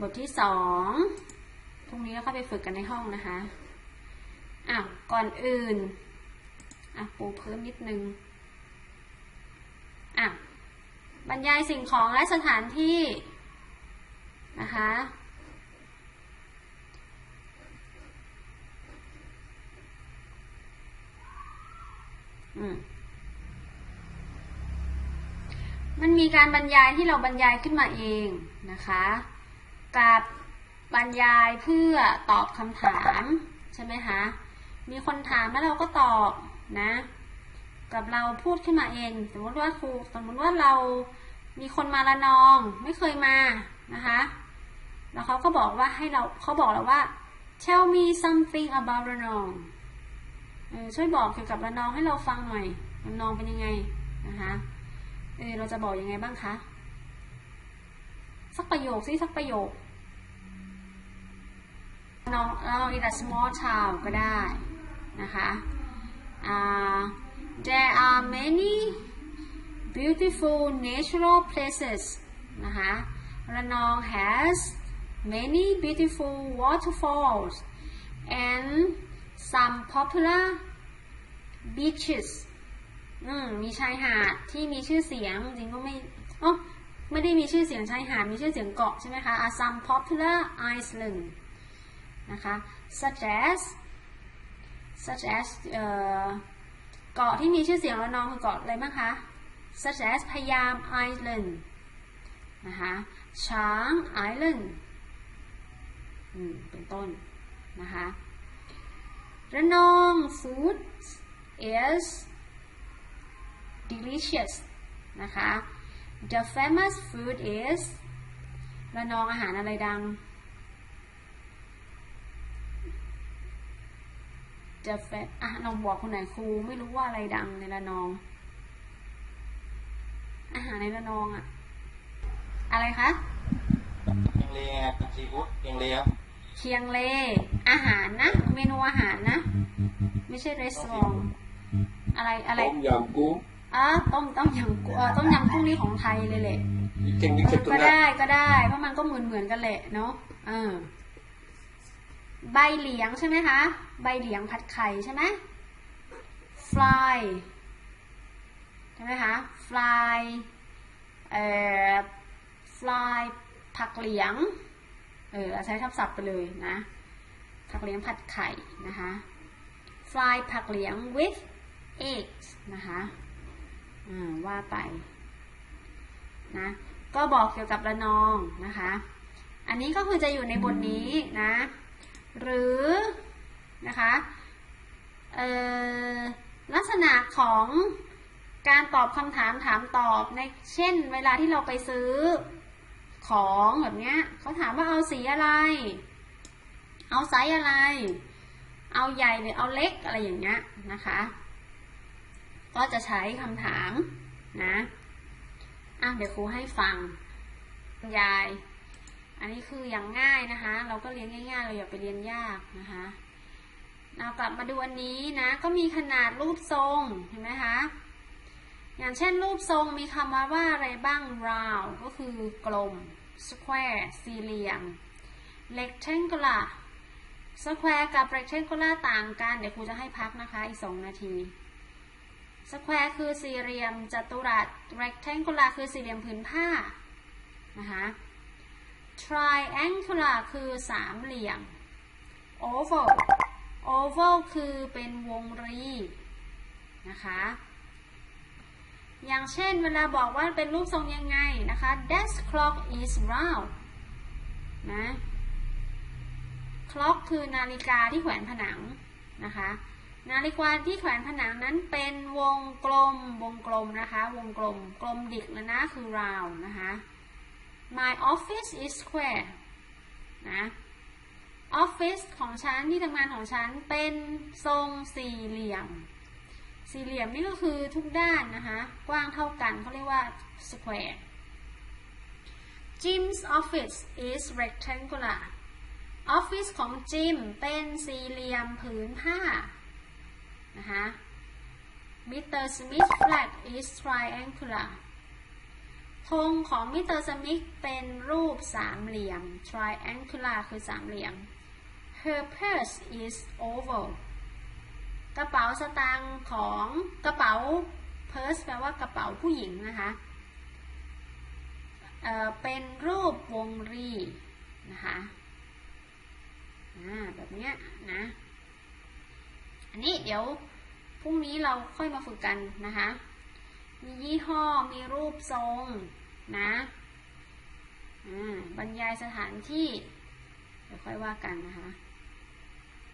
บทที่สองพรุ่งนี้เราเข้าไปฝึกกันในห้องนะคะอ้าวก่อนอื่นอะปูเพิ่มนิดนึงอะบรรยายสิ่งของและสถานที่นะคะอืมมันมีการบรรยายที่เราบรรยายขึ้นมาเองนะคะ กับบรรยายเพื่อตอบคำถามใช่ไหมคะ มีคนถามแล้วเราก็ตอบนะ กับเราพูดขึ้นมาเอง สมมติว่าครูสมมติว่าเรามีคนมาละนองไม่เคยมานะคะ แล้วเขาก็บอกว่าให้เราเขาบอกเราว่า tell me something about ระนองช่วยบอกเกี่ยวกับระนองให้เราฟังหน่อยระนองเป็นยังไงนะคะเออเราจะบอกยังไงบ้างคะ สักประโยคสิสักประโยค น้องเรา in a small town ก็ได้นะคะอ่า there are many beautiful natural places นะคะระนอง has many beautiful waterfalls and some popular beaches อืมมีชายหาดที่มีชื่อเสียง จริงก็ไม่อ๋อไม่ได้มีชื่อเสียงชายหาด มีชื่อเสียงเกาะใช่ไหมคะ are some popular island นะคะ such as such as เอ่อเกาะที่มีชื่อเสียงแล้วน้องคือเกาะอะไรบ้างคะ such as พยาม island นะคะช้าง island อืมเป็นต้นนะคะระนอง food is delicious นะคะ the famous food is ระนองอาหารอะไรดัง the fa อะลองบอกคนไหนครูไม่รู้ว่าอะไรดังในระนอง อาหารในระนองอะอะไรคะยังเลไงเป็นซีฟู้ดยังเลครับเชียงเล อาหารนะ เมนูอาหารนะ ไม่ใช่รีสอร์ทอะไรอะไรต้มยำกุ้งอะต้มต้มยำกุ้งเอ่อต้มยำกุ้งนี่ของไทยเลยแหละเก่งดิเซตุก็นะได้ก็ได้เพราะมันก็เหมือนเหมือนกันแหละเนาะเออ ใบเหลียงใช่ไหมคะ ใบเหลียงผัดไข่ใช่ไหม fly ใช่ไหมคะ fly เอ่อ fly ผักเหลียง เออใช้ทับศัพท์ไปเลยนะ ผักเหลียงผัดไข่นะคะ fry ผักเหลียง with eggs นะคะอ่าว่าไปนะก็บอกเกี่ยวกับระนองนะคะ อันนี้ก็คือจะอยู่ในบทนี้นะ หรือนะคะลักษณะของการตอบคำถามถามตอบในเช่น เวลาที่เราไปซื้อของแบบเนี้ยเขาถามว่าเอาสีอะไร เอาไซส์อะไร เอาใหญ่หรือเอาเล็กอะไรอย่างเงี้ยนะคะ ก็จะใช้คำถามนะอะเดี๋ยวครูให้ฟังยาย อันนี้คืออย่างง่ายนะคะ เราก็เรียนง่ายๆ เราอย่าไปเรียนยากนะคะ เรากลับมาดูอันนี้นะ ก็มีขนาดรูปทรงเห็นไหมคะ อย่างเช่นรูปทรงมีคำว่าว่าอะไรบ้าง round ก็คือกลม square สี่เหลี่ยม rectangular square กับ rectangular ต่างกัน เดี๋ยวครูจะให้พักนะคะ อีกสองนาที square คือสี่เหลี่ยม จัตุรัส rectangular คือสี่เหลี่ยมผืนผ้านะคะ triangular คือสามเหลี่ยม oval oval คือเป็นวงรีนะคะ อย่างเช่นเวลาบอกว่าเป็นรูปทรงยังไงนะคะ desk clock is round นะ clock คือนาฬิกาที่แขวนผนังนะคะ นาฬิกาที่แขวนผนังนั้นเป็นวงกลม วงกลมนะคะ วงกลม กลมดิกแล้วนะ คือ round นะคะ My office is square นะ office ของฉันที่ทำงานของฉันเป็นทรงสี่เหลี่ยม สี่เหลี่ยมนี่ก็คือทุกด้านนะคะ กว้างเท่ากันเขาเรียกว่า square Jim's office is rectangular office ของจิมเป็นสี่เหลี่ยมผืนผ้านะคะ Mr. Smith's flat is triangular ธงของมิสเตอร์สมิธเป็นรูปสามเหลี่ยม triangular คือสามเหลี่ยม her purse is oval กระเป๋าสตางค์ของกระเป๋า purse แปลว่ากระเป๋าผู้หญิงนะคะเเป็นรูปวงรีนะคะแบบนี้นะ อันนี้เดี๋ยวพรุ่งนี้เราค่อยมาฝึกกันนะคะ มียี่ห้อ มีรูปทรง นะอ่าบรรยายสถานที่ เดี๋ยวค่อยว่ากันนะคะ